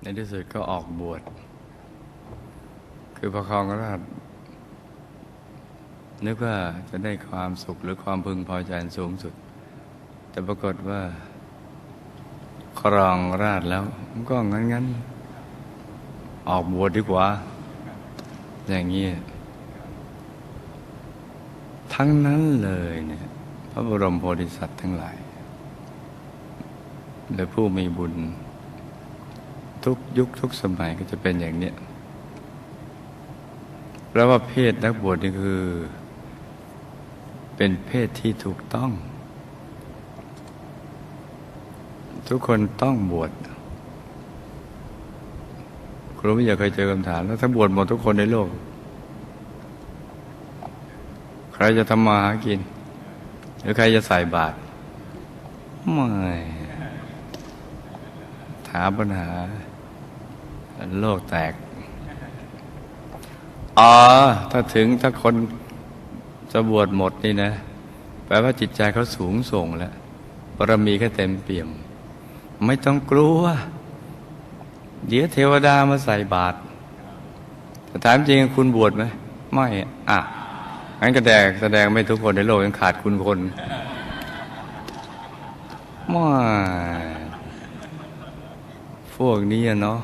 ในที่สุดก็ออกบวช คือพระครองราชนึกว่าจะได้ความสุขหรือความพึงพอใจสูงสุด แต่ปรากฏว่า ครองราชแล้วมันก็งั้นงั้นๆออกบวชดีกว่า อย่างนี้ ทั้งนั้นเลยเนี่ยพระบรมโพธิสัตว์ทั้งหลายและผู้มีบุญ ทุกยุคทุกสมัยก็จะเป็นอย่างนี้ยเพราะว่าเพศนักบวชนี่คือ เป็นเพศที่ถูกต้อง ทุกคนต้องบวชครูไม่อยากเคยเจอคำถามแล้วถ้าบวชหมดทุกคนในโลก ใครจะทำมาหากิน หรือใครจะใส่บาตรไม่ ถามปัญหา โลกแตก อ๋อ ถ้าถึงถ้าคนจะบวชหมดนี่นะ แปลว่าจิตใจเขาสูงส่งแล้วบารมีแค่เต็มเปี่ยม ไม่ต้องกลัว เดี๋ยวเทวดามาใส่บาตรแต่ถามจริงคุณบวชไหม ไม่ อะงั้นก็แสดงแสดงไม่ทุกคนในโลกยังขาดคุณคนไม่ วกนี้เนาะ